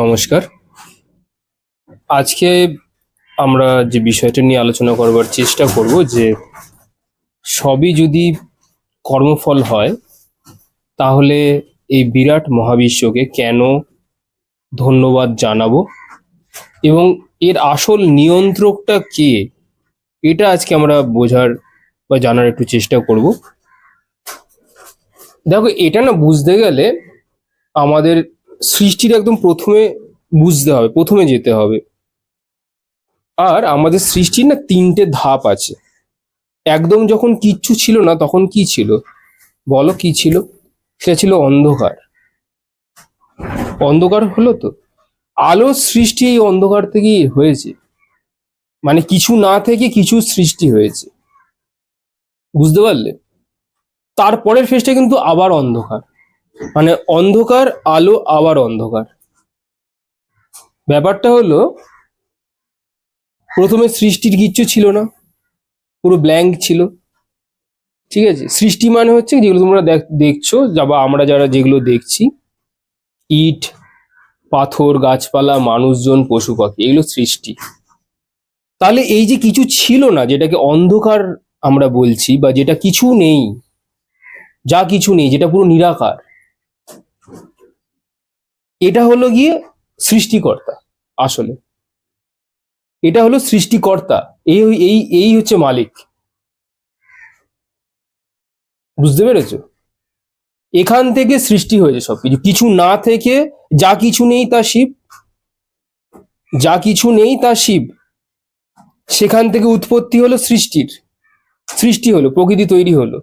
নমস্কার। আজকে আমরা যে বিষয়টা নিয়ে আলোচনা করবার চেষ্টা করব যে সবই যদি কর্মফল হয়, তাহলে এই বিরাট মহাবিশ্বকে কেন ধন্যবাদ জানাব এবং এর আসল নিয়ন্ত্রকটা কে, এটা আজকে আমরা বোঝার বা জানার একটু চেষ্টা করব। দেখো, এটা না বুঝতে গেলে আমাদের সৃষ্টির একদম প্রথমে বুঝতে হবে, প্রথমে যেতে হবে। আর আমাদের সৃষ্টির না তিনটে ধাপ আছে। একদম যখন কিচ্ছু ছিল না, তখন কি ছিল? বলো কি ছিল? সেটা ছিল অন্ধকার। অন্ধকার হলো তো। আলোর সৃষ্টি এই অন্ধকার থেকেই হয়েছে। মানে কিছু না থেকে কিছু সৃষ্টি হয়েছে। বুঝতে পারলে? তারপরের ফেসটা কিন্তু আবার অন্ধকার। মানে অন্ধকার, আলো আবার অন্ধকার। ব্যাপারটা হলো, প্রথমে সৃষ্টির কিচ্ছু ছিল না, পুরো ব্ল্যাঙ্ক ছিল। ঠিক আছে? সৃষ্টি মানে হচ্ছে যেগুলো তোমরা দেখ- দেখছ, যা বা আমরা যারা যেগুলো দেখছি, ইট, পাথর, গাছপালা, মানুষজন, পশু পাখি, এগুলো সৃষ্টি। তাহলে এই যে কিছু ছিল না, যেটাকে অন্ধকার আমরা বলছি, বা যেটা কিছু নেই, যা কিছু নেই, যেটা পুরো নিরাকার এটা হলো গিয়ে সৃষ্টিকর্তা আসলে। এটা হলো সৃষ্টিকর্তা। এই এই এই হচ্ছে মালিক। বুঝতে পেরেছ? এখান থেকে সৃষ্টি হয়েছে সবকিছু। কিছু না থেকে যা কিছু নেই তা শিব। যা কিছু নেই তা শিব। সেখান থেকে উৎপত্তি হলো সৃষ্টির। সৃষ্টি হলো, প্রকৃতি তৈরি হলো।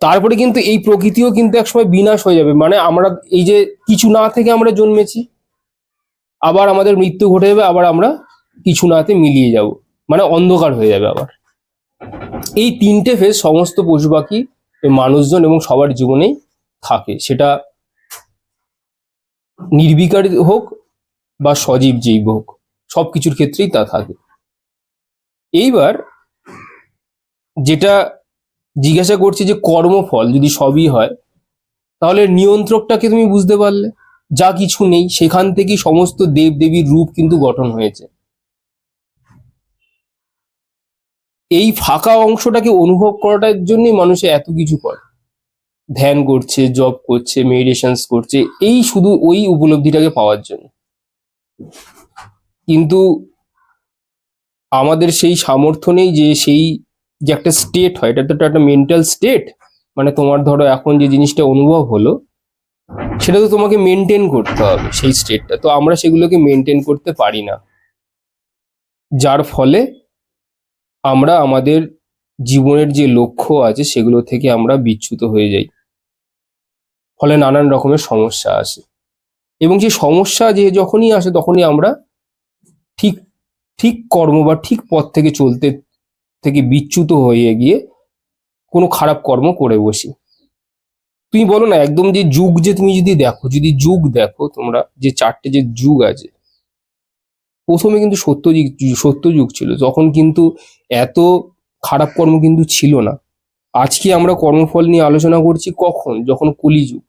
তারপরে কিন্তু এই প্রকৃতিও কিন্তু একসময় বিনাশ হয়ে যাবে। মানে আমরা এই যে কিছু না থেকে আমরা জন্মেছি, আবার আমাদের মৃত্যু ঘটে যাবে, আবার আমরা কিছু নাতে মিলিয়ে যাব। মানে অন্ধকার হয়ে যাবে আবার। এই তিনটে ফেজ সমস্ত পশু পাখি, মানুষজন এবং সবার জীবনেই থাকে। সেটা নির্বিকার হোক বা সজীব জীব হোক সব কিছুর ক্ষেত্রেই তা থাকে। এইবার যেটা জিজ্ঞাসা করছি যে কর্মফল যদি সবই হয়, তাহলে নিয়ন্ত্রকটাকে তুমি বুঝতে পারলে? যা কিছু নেই, সেখান থেকেই সমস্ত দেব দেবীর রূপ কিন্তু গঠন হয়েছে। এই ফাঁকা অংশটাকে অনুভব করাটার জন্যই মানুষে এত কিছু করে। ধ্যান করছে জব করছে মেডিটেশনস করছে, এই শুধু ওই উপলব্ধিটাকে পাওয়ার জন্য। কিন্তু আমাদের সেই সামর্থ্য নেই যে সেই যে একটা স্টেট হয়, এটা তো একটা মেন্টাল স্টেট মানে তোমার ধরো এখন যে জিনিসটা অনুভব হলো, সেটা তো তোমাকে মেনটেন করতে হবে সেই স্টেটটা তো আমরা সেগুলোকে মেনটেন করতে পারি না। যার ফলে আমরা আমাদের জীবনের যে লক্ষ্য আছে, সেগুলো থেকে আমরা বিচ্যুত হয়ে যাই। ফলে নানান রকমের সমস্যা আসে। এবং সেই সমস্যা যে যখনই আসে, তখনই আমরা ঠিক ঠিক কর্ম বা ঠিক পথ থেকে চলতে থেকে বিচ্যুত হয়ে গিয়ে কোনো খারাপ কর্ম করে বসি। তুমি বলো না, একদম যে যুগ যে তুমি যদি দেখো, যদি যুগ দেখো, তোমরা যে চারটে যে যুগ আছে, প্রথমে কিন্তু সত্য সত্য যুগ ছিল, তখন কিন্তু এত খারাপ কর্ম কিন্তু ছিল না। আজকে আমরা কর্মফল নিয়ে আলোচনা করছি কখন? যখন কলিযুগ।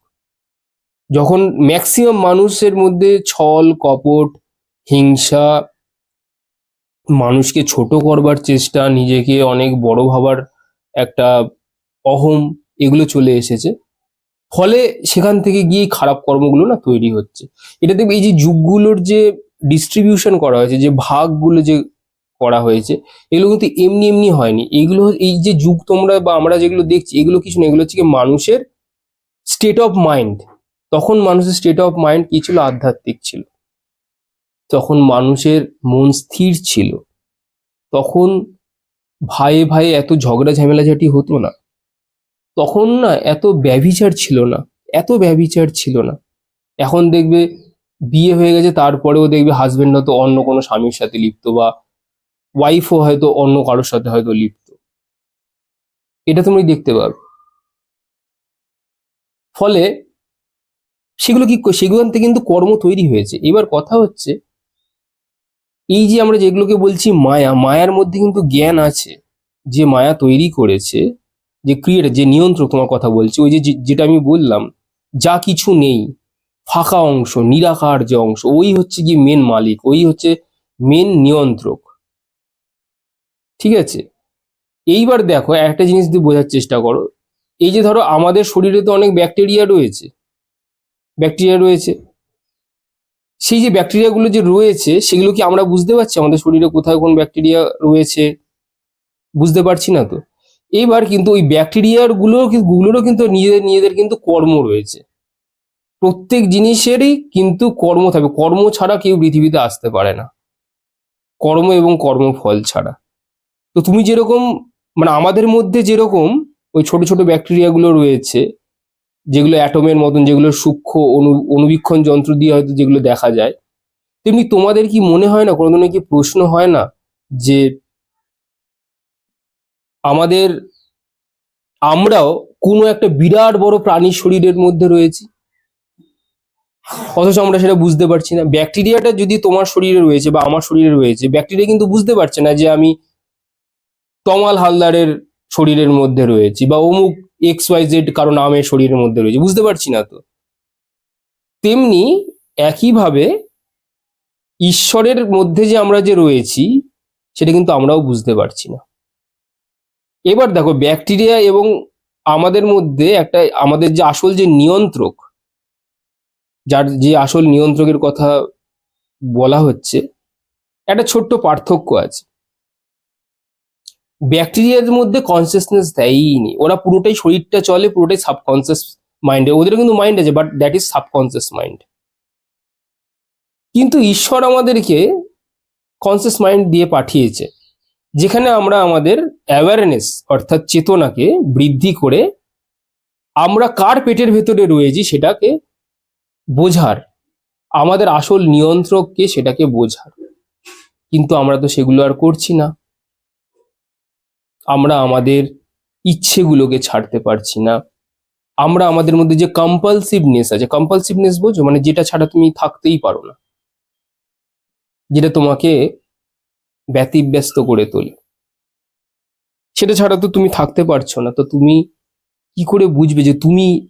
যখন ম্যাক্সিমাম মানুষের মধ্যে ছল, কপট, হিংসা মানুষকে ছোট করবার চেষ্টা, নিজেকে অনেক বড় ভাবার একটা অহম, এগুলো চলে এসেছে। ফলে সেখান থেকে গিয়ে খারাপ কর্মগুলো না তৈরি হচ্ছে। এটা দেখবে এই যে যুগগুলোর যে ডিস্ট্রিবিউশন করা হয়েছে, যে ভাগগুলো যে করা হয়েছে, এগুলো কিন্তু এমনি এমনি হয়নি। এগুলো এই যে যুগ তোমরা বা আমরা যেগুলো দেখছি, এগুলো কিছু না, এগুলো হচ্ছে কি মানুষের স্টেট অফ মাইন্ড তখন মানুষের স্টেট অফ মাইন্ড কি ছিল? আধ্যাত্মিক ছিল। তখন মানুষের মন স্থির ছিল। তখন ভাইয়ে ভাইয়ে এত ঝগড়া ঝামেলাঝাটি হতো না। তখন না এত ব্যভিচার ছিল না, এত ব্যভিচার ছিল না। এখন দেখবে বিয়ে হয়ে গেছে, তারপরেও দেখবে হাজবেন্ড হয়তো অন্য কোনো স্বামীর সাথে লিপ্ত বা ওয়াইফও হয়তো অন্য কারোর সাথে হয়তো লিপ্ত। এটা তুমি দেখতে পাবে ফলে সেগুলো কি সেগুলো থেকে কিন্তু কর্ম তৈরি হয়েছে। এবার কথা হচ্ছে এই যে আমরা যেগুলোকে বলছি মায়া, মায়ার মধ্যে কিন্তু জ্ঞান আছে যে মায়া তৈরি করেছে, যে ক্রিয়েট, যে নিয়ন্ত্রক তোমার কথা বলছি, ওই যে যেটা আমি বললাম, যা কিছু নেই, ফাঁকা অংশ, নিরাকার যে অংশ, ওই হচ্ছে কি মেন মালিক, ওই হচ্ছে মেন নিয়ন্ত্রক। ঠিক আছে? এইবার দেখো, একটা জিনিস দিয়ে বোঝার চেষ্টা করো, এই যে ধরো আমাদের শরীরে তো অনেক ব্যাকটেরিয়া রয়েছে ব্যাকটেরিয়া রয়েছে সেই যে ব্যাকটেরিয়াগুলো যে রয়েছে, সেগুলো কি আমরা বুঝতে পারছি? আমাদের শরীরে কোথায় কোন ব্যাকটেরিয়া রয়েছে? বুঝতে পারছি না তো। এইবার কিন্তু ওই ব্যাকটেরিয়ারগুলো গুলোরও কিন্তু নিজেদের নিজেদের কিন্তু কর্ম রয়েছে। প্রত্যেক জিনিসেরই কিন্তু কর্ম থাকবে। কর্ম ছাড়া কেউ পৃথিবীতে আসতে পারে না। কর্ম এবং কর্মফল ছাড়া। তো তুমি যেরকম মানে আমাদের মধ্যে যেরকম ওই ছোট ছোট ব্যাকটেরিয়াগুলো রয়েছে যেগুলো অ্যাটমের মতন, যেগুলো সূক্ষ্ম অনু, অনুবীক্ষণ যন্ত্র দিয়ে হয়তো যেগুলো দেখা যায়। তেমনি তোমাদের কি মনে হয় না, কোনোদিনও কি প্রশ্ন হয় না যে আমাদের, আমরাও কোনো একটা বিরাট বড় প্রাণীর শরীরের মধ্যে রয়েছি? অথচ আমরা সেটা বুঝতে পারছি না। ব্যাকটেরিয়াটা যদি তোমার শরীরে রয়েছে বা আমার শরীরে রয়েছে, ব্যাকটেরিয়া কিন্তু বুঝতে পারছে না যে আমি তমাল হালদারের শরীরের মধ্যে রয়েছি বা অমুক এক্স ওয়াই জেড কারও নামের শরীরের মধ্যে রয়েছে। বুঝতে পারছি না তো? তেমনি একইভাবে ঈশ্বরের মধ্যে যে আমরা যে রয়েছি, সেটা কিন্তু আমরাও বুঝতে পারছি না। এবার দেখো, ব্যাকটেরিয়া এবং আমাদের মধ্যে একটা, আমাদের যে আসল যে নিয়ন্ত্রক, যার যে আসল নিয়ন্ত্রকের কথা বলা হচ্ছে, একটা ছোট্ট পার্থক্য আছে। ব্যাকটেরিয়ার মধ্যে কনসিয়াসনেস দেয়ই নি ওরা পুরোটাই শরীরটা চলে, পুরোটাই সাবকনসিয়াস মাইন্ডে ওদের কিন্তু মাইন্ড আছে but that is subconscious mind কিন্তু ঈশ্বর আমাদেরকে কনসিয়াস মাইন্ড দিয়ে পাঠিয়েছে, যেখানে আমরা আমাদের অ্যাওয়ারনেস অর্থাৎ চেতনাকে বৃদ্ধি করে আমরা কার পেটের ভেতরে রয়েছি সেটাকে বোঝার, আমাদের আসল নিয়ন্ত্রককে সেটাকে বোঝার। কিন্তু আমরা তো সেগুলো আর করছি না। আমরা আমাদের ইচ্ছেগুলোকে ছাড়তে পারছি না। আমরা আমাদের মধ্যে যে কম্পালসিভনেস আছে কম্পালসিভনেস বোঝো? মানে যেটা ছাড়া তুমি থাকতেই পারো না। যেটা তোমাকে ব্যতিব্যস্ত করে তোলে। সেটা ছাড়া তো তুমি থাকতে পারছ না। তো তুমি কি করে বুঝবে যে তুমি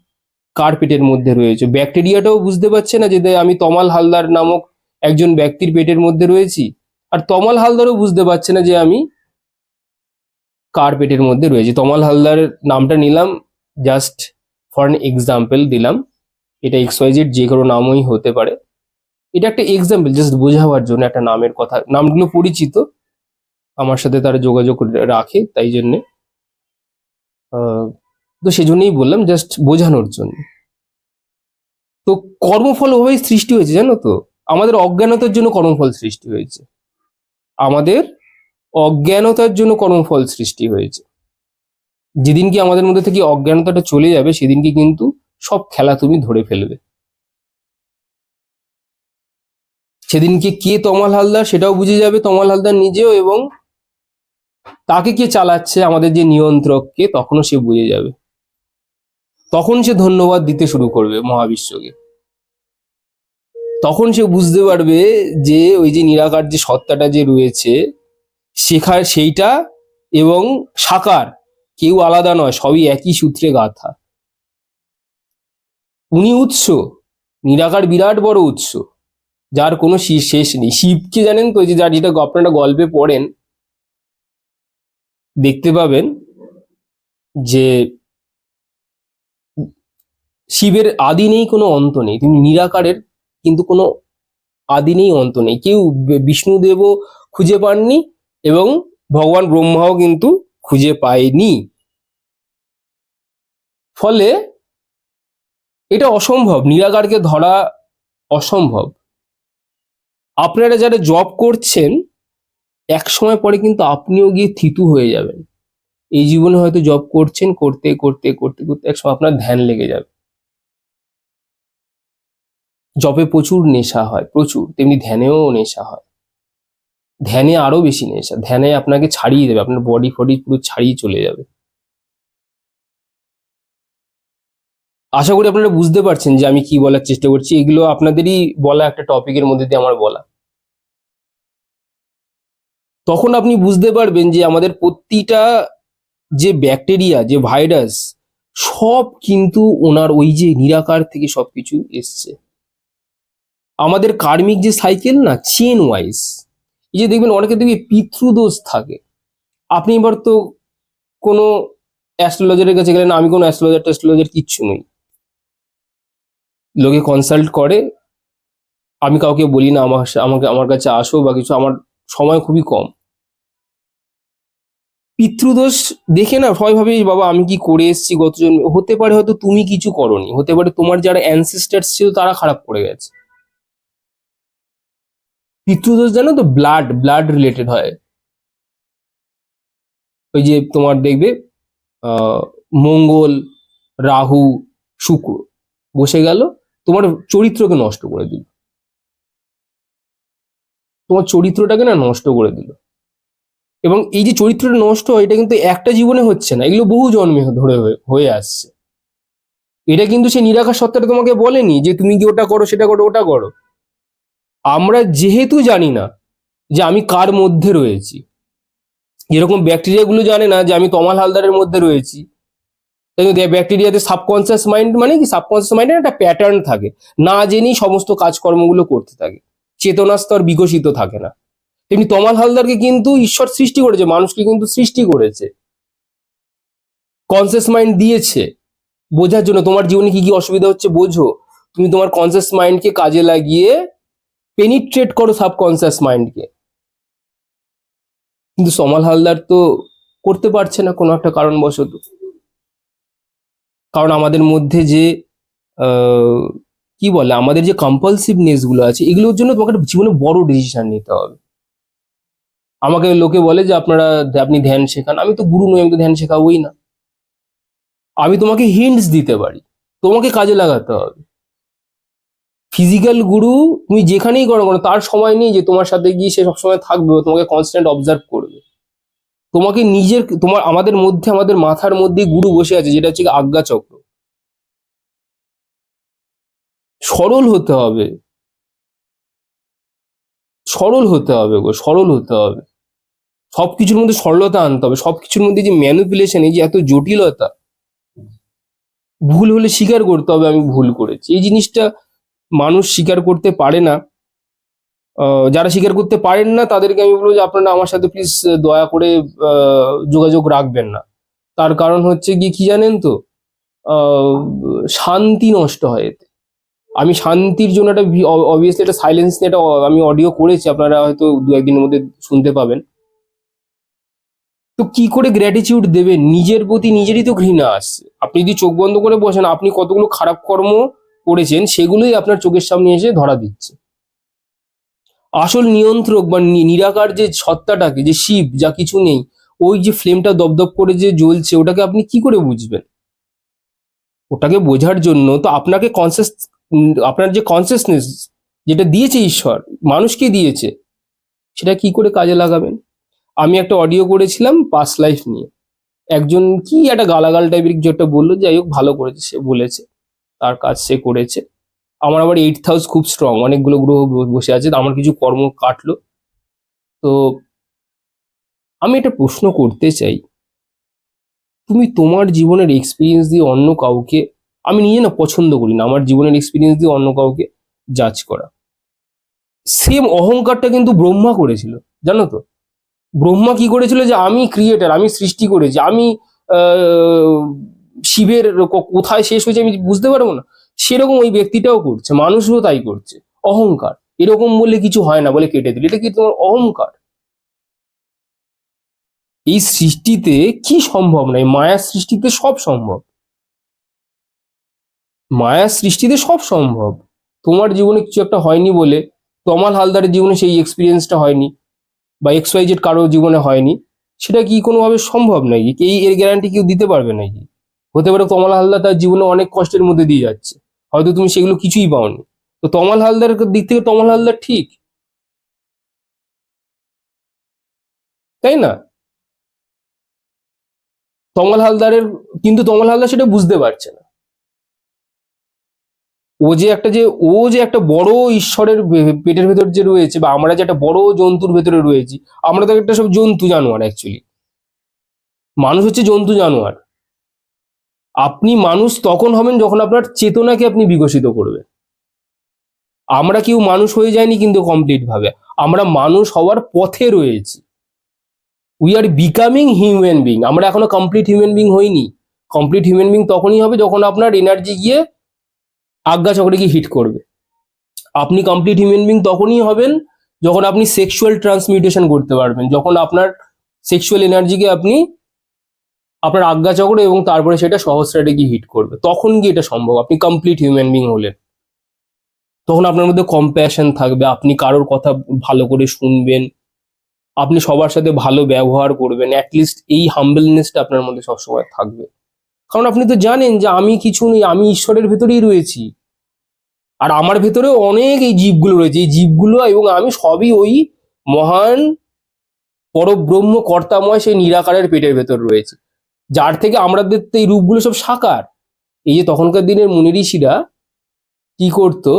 কার পেটের মধ্যে রয়েছে? ব্যাকটেরিয়াটাও বুঝতে পারছে না যে আমি তমাল হালদার নামক একজন ব্যক্তির পেটের মধ্যে রয়েছি। আর তমাল হালদারও বুঝতে পারছে না যে আমি কার পেটের মধ্যে রয়েছে। তমাল হালদার নামটা নিলাম জাস্ট ফর অ্যান এক্সাম্পল দিলাম। এটা এক্স ওয়াই যে কোনো নামই হতে পারে। এটা একটা এক্সাম্পল জাস্ট বোঝাবার জন্য একটা নামের কথা। নামগুলো পরিচিত, আমার সাথে তারা যোগাযোগ রাখে, তাই জন্যে। তো সেজন্যই বললাম জাস্ট বোঝানোর জন্য। তো কর্মফল ওভাবেই সৃষ্টি হয়েছে, জানো তো? আমাদের অজ্ঞানতার জন্য কর্মফল সৃষ্টি হয়েছে। আমাদের অজ্ঞানতার জন্য কর্মফল সৃষ্টি হয়েছে। যেদিনকে আমাদের মধ্যে থেকে অজ্ঞানতাটা চলে যাবে সেদিনকে কিন্তু সব খেলা তুমি ধরে ফেলবে। সেদিনকে কে তমাল হালদার সেটাও বুঝে যাবে তমাল হালদার নিজেও এবং তাকে কে চালাচ্ছে আমাদের যে নিয়ন্ত্রককে তখনও সে বুঝে যাবে। তখন সে ধন্যবাদ দিতে শুরু করবে মহাবিশ্বকে। তখন সে বুঝতে পারবে যে ওই যে নিরাকার যে সত্তাটা যে রয়েছে শেখার সেইটা এবং সাকার কেউ আলাদা নয়, সবই একই সূত্রে গাথা। উনি উৎস, নিরাকার বিরাট বড় উৎস, যার কোনো শেষ নেই। শিবকে জানেন তো, যে যার যেটা আপনারা গল্পে পড়েন, দেখতে পাবেন যে শিবের আদি নেই, কোনো অন্ত নেই। তিনি নিরাকারের, কিন্তু কোনো আদি নেই, অন্ত নেই। কেউ বিষ্ণুদেবও খুঁজে পাননি এবং ভগবান ব্রহ্মাও কিন্তু খুঁজে পায়নি। ফলে এটা অসম্ভব নিরাকারকে ধরা অসম্ভব। আপনারা যারা জব করছেন, এক সময় পরে কিন্তু আপনিও গিয়ে থিতু হয়ে যাবেন। এই জীবনে হয়তো জব করছেন, করতে করতে করতে করতে এক সময় আপনার ধ্যান লেগে যাবে। জবে প্রচুর নেশা হয়, প্রচুর, তেমনি ধ্যানেও নেশা হয়। ধ্যানে আরও বেশি নেশা। ধ্যানে আপনাকে ছাড়িয়ে দেবে, আপনার বডি ফডি পুরো ছাড়িয়ে চলে যাবে। আশা করি আপনারা বুঝতে পারছেন যে আমি কি বলার চেষ্টা করছি। এগুলো আপনাদেরই বলা একটা টপিকের মধ্যে দিয়ে আমার বলা। তখন আপনি বুঝতে পারবেন যে আমাদের প্রতিটা যে ব্যাকটেরিয়া যে ভাইরাস সব কিন্তু ওনার ওই যে নিরাকার থেকে সবকিছু এসছে। আমাদের কার্মিক যে সাইকেল না চেন ওয়াইজ এই যে দেখবেন অনেকে দেখবি পিতৃদোষ থাকে। আপনি এবার তো কোনো অ্যাস্ট্রোলজারের কাছে গেলেন আমি কোনো অ্যাস্ট্রোলজার ট্যাস্ট্রোলজার কিচ্ছু নই। লোকে কনসাল্ট করে, আমি কাউকে বলি না, আমার আমাকে, আমার কাছে আসো বা কিছু, আমার সময় খুবই কম। পিতৃদোষ দেখে না, সবাই ভাবে বাবা, আমি কি করে এসেছি গত জন্মে হতে পারে হয়তো তুমি কিছু করনি, হতে পারে তোমার যারা অ্যানসিস্টার্স ছিল তারা খারাপ করে গেছে। পিতৃদোষ জানো তো ব্লাড ব্লাড রিলেটেড হয়। ওই যে তোমার দেখবে মঙ্গল, রাহু, শুক্র, বসে গেল, তোমার চরিত্রকে নষ্ট করে দিল। তোমার চরিত্রটাকে না নষ্ট করে দিল। এবং এই যে চরিত্রটা নষ্ট হয়, এটা কিন্তু একটা জীবনে হচ্ছে না, এগুলো বহু জন্মে ধরে হয়ে- হয়ে আসছে। এটা কিন্তু সে নিরাকার সত্তাটা তোমাকে বলেনি যে তুমি কি ওটা করো, সেটা করো, ওটা করো। আমরা যেহেতু জানি না যে আমি কার মধ্যে রয়েছি, যেরকম ব্যাকটেরিয়াগুলো জানে না যে আমি তমাল হালদারের মধ্যে রয়েছি ব্যাকটেরিয়াতে সাবকনসিয়াস মাইন্ড মানে কি? সাবকনসিয়াস মাইন্ডের একটা প্যাটার্ন থাকে। না জেনেই সমস্ত কাজকর্মগুলো করতে থাকে। চেতনা স্তর বিকশিত থাকে না। তেমনি তমাল হালদারকে কিন্তু ঈশ্বর সৃষ্টি করেছে, মানুষকে কিন্তু সৃষ্টি করেছে। কনসিয়াস মাইন্ড দিয়েছে। বোঝার জন্য তোমার জীবনে কি কি অসুবিধা হচ্ছে বোঝো। তুমি তোমার কনসিয়াস মাইন্ডকে কাজে লাগিয়ে পেনিট্রেট করো সাবকনসিয়াস মাইন্ডকে কিন্তু সমাল হালদার তো করতে পারছে না কোনো একটা কারণবশত। কারণ আমাদের মধ্যে যে কি বলে, আমাদের যে কম্পালসিভনেসগুলো আছে, এগুলোর জন্য তোমাকে একটা জীবনে বড় ডিসিশন নিতে হবে। আমাকে লোকে বলে যে, আপনারা, আপনি ধ্যান শেখান। আমি তো গুরু নই, আমি তো ধ্যান শেখাবোই না। আমি তোমাকে হিন্টস দিতে পারি। তোমাকে কাজে লাগাতে হবে। ফিজিক্যাল গুরু তুমি যেখানেই করো করো, তার সময় নেই যে তোমার সাথে গিয়ে সে সবসময় থাকবে তোমাকে কনস্ট্যান্ট অবজার্ভ করবে। তোমাকে নিজের, তোমার, আমাদের মধ্যে, আমাদের মাথার মধ্যে গুরু বসে আছে, যেটা হচ্ছে আজ্ঞা চক্র। সরল হতে হবে। সরল হতে হবে গো, সরল হতে হবে। সবকিছুর মধ্যে সরলতা আনতে হবে, সবকিছুর মধ্যে যে ম্যানিপুলেশন এই যে এত জটিলতা, ভুল হলে স্বীকার করতে হবে আমি ভুল করেছি। এই জিনিসটা মানুষ স্বীকার করতে পারে না যারা স্বীকার করতে পারেন না, তাদেরকে আমি বলব যে আপনারা আমার সাথে প্লিজ দয়া করে যোগাযোগ রাখবেন না। তার কারণ হচ্ছে গিয়ে কি জানেন তো? শান্তি নষ্ট হয় এতে। আমি শান্তির জন্য একটা অবভিয়াসলি একটা সাইলেন্স নিয়ে একটা, আমি অডিও করেছি, আপনারা হয়তো দু একদিনের মধ্যে শুনতে পাবেন। তো কি করে গ্র্যাটিটিউড দেবেন? নিজের প্রতি নিজেরই তো ঘৃণা আসছে আপনি যদি চোখ বন্ধ করে বসেন, আপনি কতগুলো খারাপ কর্ম করেছেন, সেগুলোই আপনার চোখের সামনে এসে ধরা দিচ্ছে। আসল নিয়ন্ত্রক বা নিরাকার যে সত্তাটাকে, যে শিব, যা কিছু নেই, ওই যে ফ্লেমটা দপদপ করে যে জ্বলছে, ওটাকে আপনি কি করে বুঝবেন? ওটাকে বোঝার জন্য তো আপনাকে কনসিয়াস আপনার যে কনসিয়াসনেস যেটা দিয়েছে ঈশ্বর, মানুষকে দিয়েছে, সেটা কি করে কাজে লাগাবেন? আমি একটা অডিও করেছিলাম পাস লাইফ নিয়ে। একজন কি একটা গালাগাল টাইপের কিছু একটা বলল, যাই হোক, ভালো করেছে, সে বলেছে। তার কাজ সে করেছে। আমার আবার এইট হাউস খুব স্ট্রং অনেকগুলো গ্রহ বসে আছে আমার কিছু কর্ম কাটলো। তো আমি একটা প্রশ্ন করতে চাই, তুমি তোমার জীবনের এক্সপিরিয়েন্স দিয়ে অন্য কাউকে, আমি নিজে না পছন্দ করি না, আমার জীবনের এক্সপিরিয়েন্স দিয়ে অন্য কাউকে জাজ করা। সেম অহংকারটা কিন্তু ব্রহ্মা করেছিল, জানো তো? ব্রহ্মা কি করেছিল যে, আমি ক্রিয়েটার আমি সৃষ্টি করেছি, আমি শিবের কোথায় শেষ হয়েছে আমি বুঝতে পারব না। সেরকম ওই ব্যক্তিটাও করছে, মানুষও তাই করছে। অহংকার, এরকম বললে কিছু হয় না বলে কেটে দিল। এটা কি তোমার অহংকার? এই সৃষ্টিতে কি সম্ভব নয়? মায়ার সৃষ্টিতে সব সম্ভব। মায়ার সৃষ্টিতে সব সম্ভব। তোমার জীবনে কিছু একটা হয়নি বলে, তমাল হালদারের জীবনে সেই এক্সপিরিয়েন্সটা হয়নি, বা এক্স ওয়াই জেড কারোর জীবনে হয়নি। সেটা কি কোনোভাবে সম্ভব নাকি? এই এর গ্যারান্টি কেউ দিতে পারবে নাকি? হতে পারে তমাল হালদার তার জীবনে অনেক কষ্টের মধ্যে দিয়ে যাচ্ছে। হয়তো তুমি সেগুলো কিছুই পাওনি। তো তমাল হালদারের দিক থেকে তমাল হালদার ঠিক? তাই না? তমাল হালদারের, কিন্তু তমাল হালদার সেটা বুঝতে পারছে না। ও যে একটা যে, ও যে একটা বড় ঈশ্বরের পেটের ভেতর যে রয়েছে, বা আমরা যে একটা বড় জন্তুর ভেতরে রয়েছি, আমরা তো একটা সব জন্তু জানোয়ার অ্যাকচুয়ালি মানুষ হচ্ছে জন্তু জানোয়ার। আপনি মানুষ তখন হবেন যখন আপনার চেতনাকে আপনি বিকশিত করবেন। আমরা কেউ মানুষ হয়ে যায়নি কিন্তু কমপ্লিট ভাবে। আমরা মানুষ হওয়ার পথে রয়েছি। We are becoming human being আমরা এখনও কমপ্লিট হিউম্যান বিং হইনি। কমপ্লিট হিউম্যান বিং তখনই হবে যখন আপনার এনার্জি গিয়ে আজ্ঞা চক্রে গিয়ে হিট করবে। আপনি কমপ্লিট হিউম্যান বিং তখনই হবেন যখন আপনি সেক্সুয়াল ট্রান্সমিউটেশন করতে পারবেন। যখন আপনার সেক্সুয়াল এনার্জিকে আপনি আপনার আজ্ঞা চক্র এবং তারপরে সেটা সহস্রাটে গিয়ে হিট করবে। তখন গিয়ে এটা সম্ভব। আপনি কমপ্লিট হিউম্যান বিং হলেন। তখন আপনার মধ্যে কম্প্যাশন থাকবে। আপনি কারোর কথা ভালো করে শুনবেন। আপনি সবার সাথে ভালো ব্যবহার করবেন। অ্যাটলিস্ট এই হাম্বলনেসটা আপনার মধ্যে সবসময় থাকবে। কারণ আপনি তো জানেন যে আমি কিছু নেই, আমি ঈশ্বরের ভেতরেই রয়েছি। আর আমার ভেতরেও অনেক এই জীবগুলো রয়েছে। এই জীবগুলো এবং আমি সবই ওই মহান পরব্রহ্ম কর্তাময় সেই নিরাকারের পেটের ভেতর রয়েছে। যার থেকে আমাদের তো এই রূপগুলো সব সাকার। এই যে তখনকার দিনের মুনি ঋষিরা কি করতো?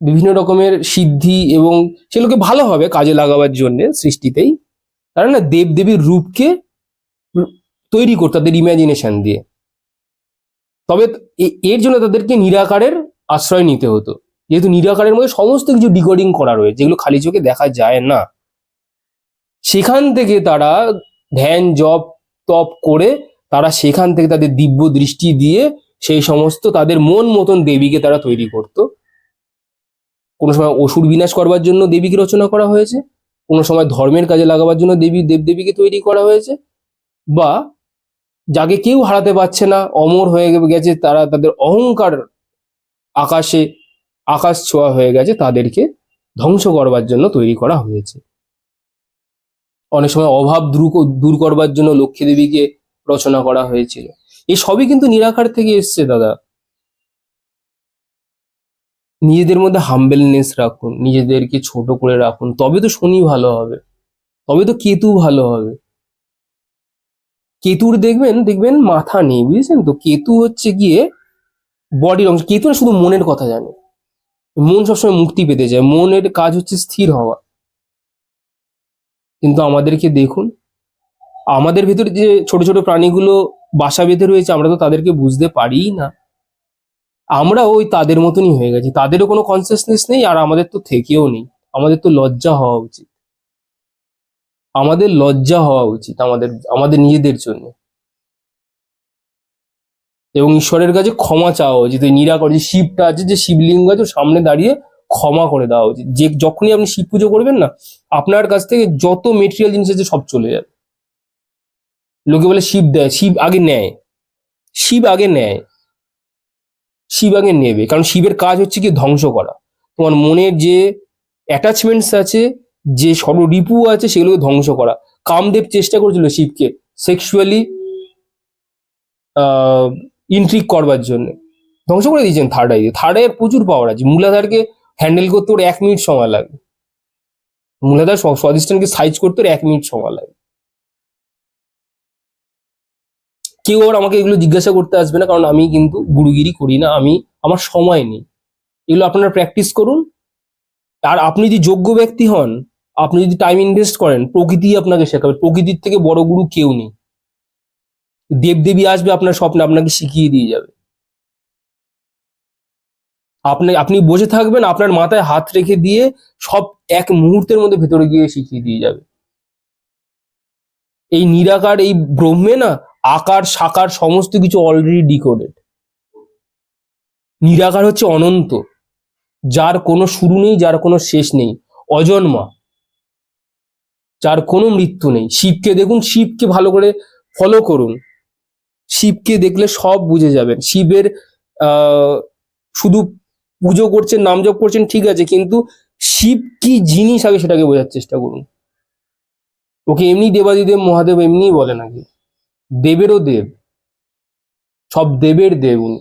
বিভিন্ন রকমের সিদ্ধি এবং সেগুলোকে ভালোভাবে কাজে লাগাবার জন্য সৃষ্টিতেই। তারা না দেবদেবীর রূপকে তৈরি করতো তাদের ইমাজিনেশন দিয়ে। তবে এর জন্য তাদেরকে নিরাকারের আশ্রয় নিতে হতো। যেহেতু নিরাকারের মধ্যে সমস্ত কিছু ডিকোডিং করা রয়েছে, যেগুলো খালি চোখে দেখা যায় না। সেখান থেকে তারা ধ্যান, জপ তপ করে তারা সেখান থেকে তাদের দিব্য দৃষ্টি দিয়ে সেই সমস্ত তাদের মন মতন দেবীকে তারা তৈরি করত। কোনো সময় অসুর বিনাশ করবার জন্য দেবীকে রচনা করা হয়েছে, কোনো সময় ধর্মের কাজে লাগাবার জন্য দেবী দেবদেবীকে তৈরি করা হয়েছে, বা যাকে কেউ হারাতে পারছে না, অমর হয়ে গেছে তারা তাদের অহংকার আকাশে, আকাশ ছোঁয়া হয়ে গেছে তাদেরকে ধ্বংস করবার জন্য তৈরি করা হয়েছে। অনেক সময় অভাব দূর দূর করবার জন্য লক্ষ্মী দেবীকে রচনা করা হয়েছিল। এই সবই কিন্তু নিরাকার থেকে এসছে, দাদা। নিজেদের মধ্যে হাম্বেলনেস রাখুন, নিজেদেরকে ছোট করে রাখুন। তবে তো শনি ভালো হবে, তবে তো কেতু ভালো হবে। কেতুর দেখবেন দেখবেন মাথা নেই, বুঝেছেন তো? কেতু হচ্ছে গিয়ে বডির অংশ। কেতু শুধু মনের কথা জানে। মন সবসময় মুক্তি পেতে চায়। মনের কাজ হচ্ছে স্থির হওয়া। কিন্তু আমাদেরকে দেখুন, আমাদের ভেতরে যে ছোট ছোট প্রাণীগুলো বাসা বেঁধে রয়েছে, আমরা তো তাদেরকে বুঝতে পারিই না। আমরা ওই তাদের মতনই হয়ে গেছি, তাদেরও কোনো কনসিয়াসনেস নেই আর আমাদের তো থেকেও নেই। আমাদের তো লজ্জা হওয়া উচিত। আমাদের লজ্জা হওয়া উচিত আমাদের আমাদের নিজেদের জন্য। এবং ঈশ্বরের কাছে ক্ষমা চাওয়া উচিত। ওই নিরাকর যে শিবটা আছে, যে শিবলিঙ্গ আছে সামনে দাঁড়িয়ে ক্ষমা করে দেওয়া উচিত। যে যখনই আপনি শিব পুজো করবেন না, আপনার কাছ থেকে যত মেটেরিয়াল জিনিস আছে সব চলে যাবে। লোকে বলে শিব দেয়, শিব আগে নেয়। শিব আগে নেয়। শিব আগে নেবে। কারণ শিবের কাজ হচ্ছে কি? ধ্বংস করা। তোমার মনের যে অ্যাটাচমেন্টস আছে, যে ষড়রিপু আছে, সেগুলোকে ধ্বংস করা। কামদেব চেষ্টা করেছিল শিবকে সেক্সুয়ালি আহ ইন্ট্রিক করবার জন্য। ধ্বংস করে দিয়েছেন থার্ড আই থার্ড আইয়ের প্রচুর পাওয়ার আছে। মূলাধারকে হ্যান্ডেল করতে ওর এক মিনিট সময় লাগে। মূলাধার স্বাধিষ্ঠানকে সাইজ করতে ওর এক মিনিট সময় লাগে। কেউ আর আমাকে এগুলো জিজ্ঞাসা করতে আসবে না, কারণ আমি কিন্তু গুরুগিরি করি না, আমি, আমার সময় নেই। এগুলো আপনারা প্র্যাকটিস করুন। আর আপনি যদি যোগ্য ব্যক্তি হন, আপনি যদি টাইম ইনভেস্ট করেন, প্রকৃতি আপনাকে শেখাবে। প্রকৃতির থেকে বড় গুরু কেউ নেই। দেবদেবী আসবে আপনার স্বপ্নে, আপনাকে শিখিয়ে দিয়ে যাবে। আপনি আপনি বসে থাকবেন, আপনার মাথায় হাত রেখে দিয়ে সব এক মুহূর্তের মধ্যে ভেতরে গিয়ে শিখিয়ে দিয়ে যাবে। এই নিরাকার, এই ব্রহ্মে না আকার, সাকার সমস্ত কিছু অলরেডি ডিকোডেড নিরাকার হচ্ছে অনন্ত। যার কোনো শুরু নেই, যার কোনো শেষ নেই। অজন্মা। যার কোনো মৃত্যু নেই। শিবকে দেখুন, শিবকে ভালো করে ফলো করুন। শিবকে দেখলে সব বুঝে যাবেন। শিবের শুধু পুজো করছেন, নাম জপ করছেন, ঠিক আছে, কিন্তু শিব কি জিনিস আগে সেটাকে বোঝার চেষ্টা করুন। ওকে এমনি দেবাদিদেব, মহাদেব এমনিই বলে নাকি? দেবেরও দেব। সব দেবের দেব উনি।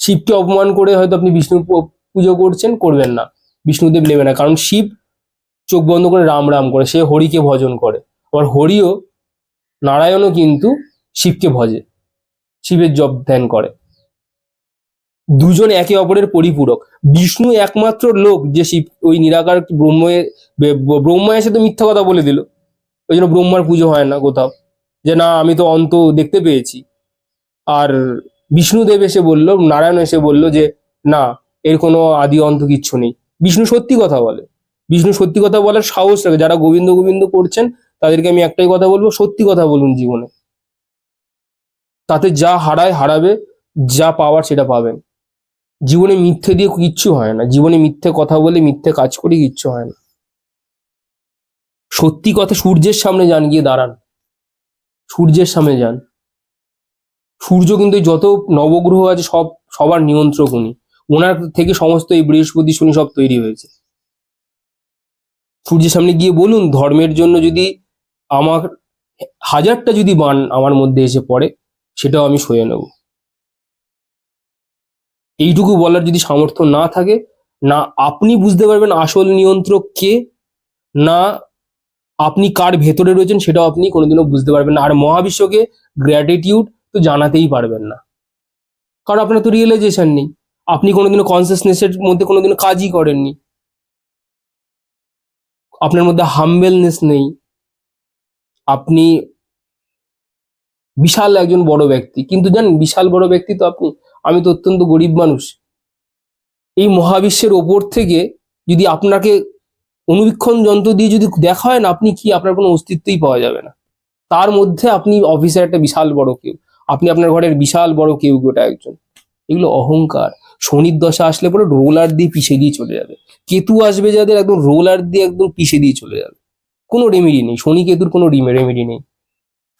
শিবকে অপমান করে হয়তো আপনি বিষ্ণুর পুজো করছেন, করবেন না। বিষ্ণুদেব নেবে না, কারণ শিব চোখ বন্ধ করে রাম রাম করে, সে হরিকে ভজন করে। আবার হরিও নারায়ণও কিন্তু শিবকে ভজে, শিবের জপ ধ্যান করে। দুজন একে অপরের পরিপূরক। বিষ্ণু একমাত্র লোক যে শিব, ওই নিরাকার ব্রহ্মে ব্রহ্মা এসে তো মিথ্যা কথা বলে দিল। ওই জন্য ব্রহ্মার পুজো হয় না কোথাও। যে না, আমি তো অন্ত দেখতে পেয়েছি। আর বিষ্ণুদেব এসে বলল, নারায়ণ এসে বলল যে, না, এর কোনো আদি অন্ত কিচ্ছু নেই। বিষ্ণু সত্যি কথা বলে। বিষ্ণু সত্যি কথা বলার সাহস রাখে। যারা গোবিন্দ গোবিন্দ করছেন, তাদেরকে আমি একটাই কথা বলব, সত্যি কথা বলুন জীবনে। তাতে যা হারায়, হারাবে, যা পাওয়ার সেটা পাবেন। জীবনে মিথ্যে দিয়ে কিচ্ছু হয় না। জীবনে মিথ্যে কথা বলে মিথ্যে কাজ করে কিচ্ছু হয় না। সত্যি কথা সূর্যের সামনে যান, গিয়ে দাঁড়ান। সূর্যের সামনে যান। সূর্য কিন্তু যত নবগ্রহ আছে, সব, সবার নিয়ন্ত্রক উনি। ওনার থেকে সমস্ত এই বৃহস্পতি, শনি সব তৈরি হয়েছে। সূর্যের সামনে গিয়ে বলুন, ধর্মের জন্য যদি আমার, হাজারটা যদি বান আমার মধ্যে এসে পড়ে, সেটাও আমি সয়ে নেব। এইটুকু বলার যদি সামর্থ্য না থাকে, না আপনি বুঝতে পারবেন আসল নিয়ন্ত্রক কে, না আপনি কার ভেতরে রয়েছেন সেটাও আপনি কোনোদিনও বুঝতে পারবেন না। আর মহাবিশ্বকে গ্র্যাটিটিউড তো জানাতেই পারবেন না। কারণ আপনার তো রিয়েলাইজেশন নেই। আপনি কোনোদিনও কনসিয়াসনেসের মধ্যে কোনোদিনও কাজই করেননি। আপনার মধ্যে হাম্বেলনেস নেই। আপনি বিশাল একজন বড় ব্যক্তি। কিন্তু জানেন, বিশাল বড় ব্যক্তি তো আপনি। আমি তো অত্যন্ত গরিব মানুষ। এই মহাবিশ্বের ওপর থেকে যদি আপনাকে অনুবীক্ষণ যন্ত্র দিয়ে যদি দেখা হয় না, আপনি কি আপনার কোনো অস্তিত্বই পাওয়া যাবে না? তার মধ্যে আপনি অফিসের একটা বিশাল বড় কেউ। আপনি আপনার ঘরের বিশাল বড় কেউ গোটা একজন। এগুলো অহংকার। শনির দশা আসলে পরে রোলার দিয়ে পিষে দিয়ে চলে যাবে। কেতু আসবে যাদের একদম রোলার দিয়ে একদম পিষে দিয়ে চলে যাবে। কোনো রেমেডি নেই। শনি কেতুর কোনো রেমেডি নেই।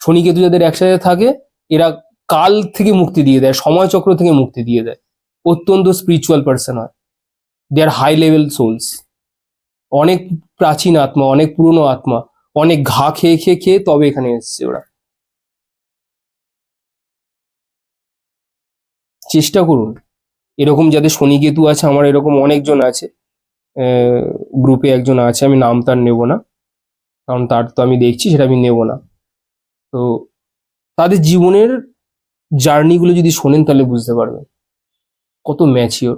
শনি কেতু যাদের একসাথে থাকে, এরা কাল থেকে মুক্তি দিয়ে দেয় সময় চক্র থেকে মুক্তি দিয়ে দেয়। অত্যন্ত স্পিরিচুয়াল পার্সন হয়। They are high level souls অনেক প্রাচীন আত্মা, অনেক পুরনো আত্মা, অনেক ঘা খেয়ে খেয়ে খেয়ে তবে এখানে এসছে ওরা। চেষ্টা করুন। এরকম যাদের শনি কেতু আছে, আমার এরকম অনেকজন আছে। গ্রুপে একজন আছে, আমি নাম তার নেব না। কারণ তার তো আমি দেখছি, সেটা আমি নেব না। তো তাদের জীবনের জার্নিগুলো যদি শোনেন তাহলে বুঝতে পারবেন। কত ম্যাচিওর।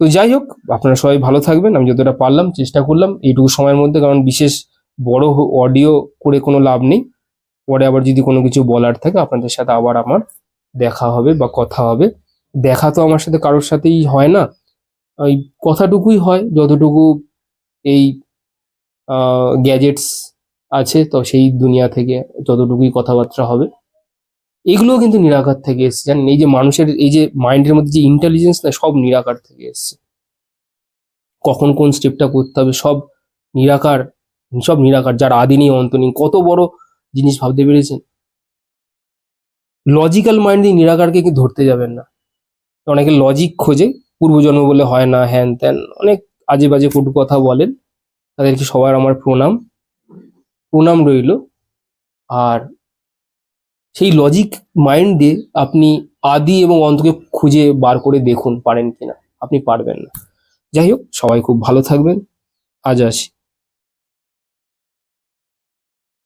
তো যাই হোক, আপনারা সবাই ভালো থাকবেন। আমি যতটা পারলাম, চেষ্টা করলাম। এইটুকু সময়ের মধ্যে, কারণ বিশেষ বড় অডিও করে কোনো লাভ নেই। পরে আবার যদি কোনো কিছু বলার থাকে, আপনাদের সাথে আবার আমার দেখা হবে বা কথা হবে। দেখা তো আমার সাথে কারোর সাথেই হয় না। ওই কথাটুকুই হয়, যতটুকু এই গ্যাজেটস আছে, তো সেই দুনিয়া থেকে যতটুকুই কথাবার্তা হবে। এগুলোও কিন্তু নিরাকার থেকে এসছে। জানেন, এই যে মানুষের, এই যে মাইন্ডের মধ্যে যে ইন্টেলিজেন্স না, সব নিরাকার থেকে এসছে। কখন কোন স্টেপটা করতে হবে, সব নিরাকার সব নিরাকার। যার আদি নেই, অন্ত নেই। কত বড় জিনিস ভাবতে পেরেছেন? লজিক্যাল মাইন্ড দিয়ে নিরাকারকে কি ধরতে যাবেন না। অনেকে লজিক খোঁজে, পূর্বজন্ম বলে হয় না, হ্যান ত্যান। অনেক আজে বাজে কটু কথা বলেন, তাদেরকে সবার আমার প্রণাম। প্রণাম রইল। আর সেই লজিক মাইন্ড দিয়ে আপনি আদি এবং অন্তকে খুঁজে বার করে দেখুন পারেন কিনা। আপনি পারবেন না। যাই হোক, সবাই খুব ভালো থাকবেন। আজ আসি।